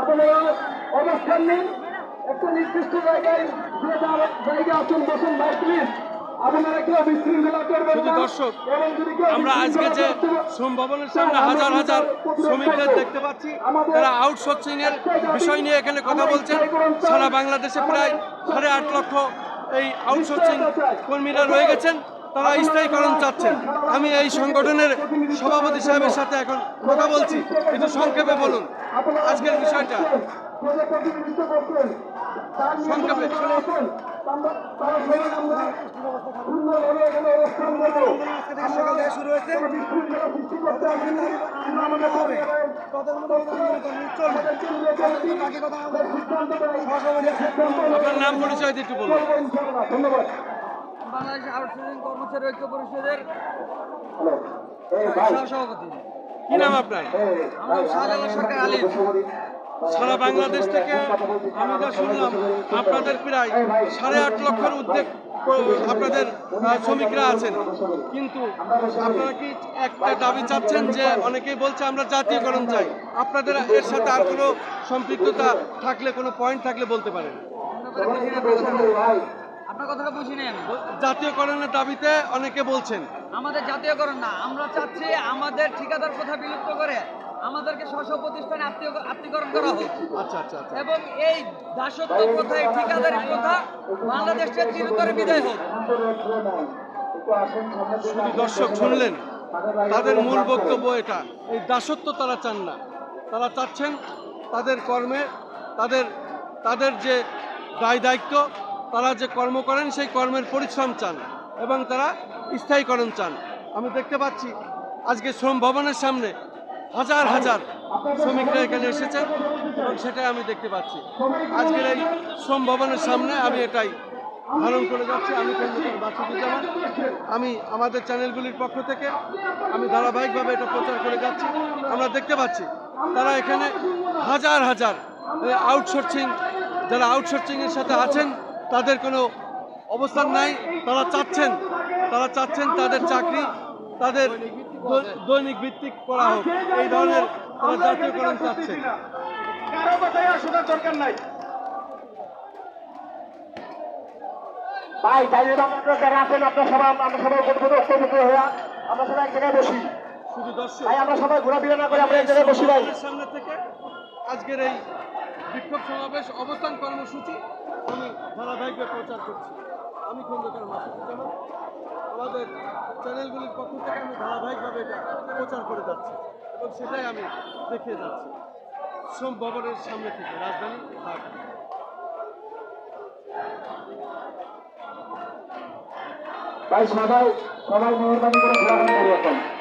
আপনারা অবস্থান নিন। একটা নির্দিষ্ট জায়গায় জায়গা আছেন বসুন ভাই প্লিজ দর্শক, আমরা আজকে যে শ্রম ভবনের সামনে হাজার হাজার শ্রমিকদের দেখতে পাচ্ছি তারা আউটসোর্সিং এর বিষয় নিয়ে এখানে কথা বলছেন। সারা বাংলাদেশে প্রায় সাড়ে আট লক্ষ এই আউটসোর্সিং কর্মীরা রয়ে গেছেন। তারা স্থায়ীকরণ চাচ্ছেন। আমি এই সংগঠনের সভাপতি সাহেবের সাথে এখন কথা বলছি। একটু সংক্ষেপে বলুন আজকের বিষয়টা। সংক্ষেপে। শুরু হয়েছে। আপনার নাম পরিচয় দিয়ে একটু বলুন। ধন্যবাদ। বাংলাদেশ আউটসোর্সিং কর্মচারী ঐক্য পরিষদের হ্যালো। এই ভাই, সহসভাপতি কি নাম আপনার? আমার শাহজালাল সরকার সারা বাংলাদেশ থেকে আমি যা শুনলাম আপনাদের প্রায় সাড়ে আট লক্ষের উদ্যোগ আপনাদের শ্রমিকরা আছেন। কিন্তু আপনারা কি একটা দাবি চাচ্ছেন যে অনেকেই বলছে আমরা জাতীয়করণ চাই? আপনাদের এর সাথে আর কোনো সম্পৃক্ততা থাকলে কোনো পয়েন্ট থাকলে বলতে পারেন। ভাই, আপনার কথাটা বুঝি আমি। জাতীয়করণের দাবিতে অনেকে বলছেন। আমাদের জাতীয়করণ না আমরা চাচ্ছি আমাদের ঠিকাদার প্রথা বিলুপ্ত করে আমাদেরকে স্ব প্রতিষ্ঠানে আত্মীয় আত্মীকরণ করা হোক। আচ্ছা আচ্ছা আচ্ছা। এবং এই দাসত্ব প্রথা এই ঠিকাদারি প্রথা বাংলাদেশ চিরতরে বিদায় হোক। দর্শক শুনলেন তাদের মূল বক্তব্য এটা এই দাসত্ব তারা চান না। তারা চাচ্ছেন তাদের কর্মে তাদের তাদের যে দায় দায়িত্ব তারা যে কর্ম করেন, সেই কর্মের পরিশ্রম চান এবং তারা স্থায়ীকরণ চান। আমি দেখতে পাচ্ছি, আজকে শ্রম ভবনের সামনে হাজার হাজার শ্রমিকরা এখানে এসেছেন এবং সেটাই আমি দেখতে পাচ্ছি। আজকের এই শ্রম ভবনের সামনে আমি এটাই ধারণ করে যাচ্ছি। আমি বাসুদুজ্জামান, আমি আমাদের চ্যানেলগুলির পক্ষ থেকে আমি ধারাবাহিকভাবে এটা প্রচার করে যাচ্ছি। আমরা দেখতে পাচ্ছি, তারা এখানে হাজার হাজার আউটসোর্সিং যারা আউটসোর্সিংয়ের সাথে আছেন তাদের কোনো অবস্থান নাই। তারা চাচ্ছেন তারা চাচ্ছেন তাদের চাকরি তাদের দৈনিক ভিত্তিক করা হোক। এই ধরনের তারা জাতীয়করণ চাচ্ছেন কারও কথাই আর দরকার নাই। ভাই জানিয়ে আপনারা যারা আছেন আপনার সবাই আমরা সবাই বলব ঐক্যবদ্ধ হয়ে আমরা সবাই এক জায়গায় বসি। শুধু দর্শক। ভাই আমরা সবাই ঘোরাফেরা না করে আমরা এক জায়গায় বসি ভাই। সামনে থেকে আজকের এই বিক্ষোভ সমাবেশ, অবস্থান কর্মসূচি, আমি ধারাবাহিকভাবে প্রচার করছি। আমি খন্দকার মাসুদুজ্জামান। আমাদের চ্যানেলগুলির পক্ষ থেকে আমি ধারাবাহিকভাবে এটা প্রচার করে যাচ্ছি এবং সেটাই আমি দেখিয়ে যাচ্ছি। শ্রম ভবনের সামনে থেকে রাজধানী ঢাকা। ভাই, সবাই সবাই মেহরবানি করে ঘোরাফেরা করি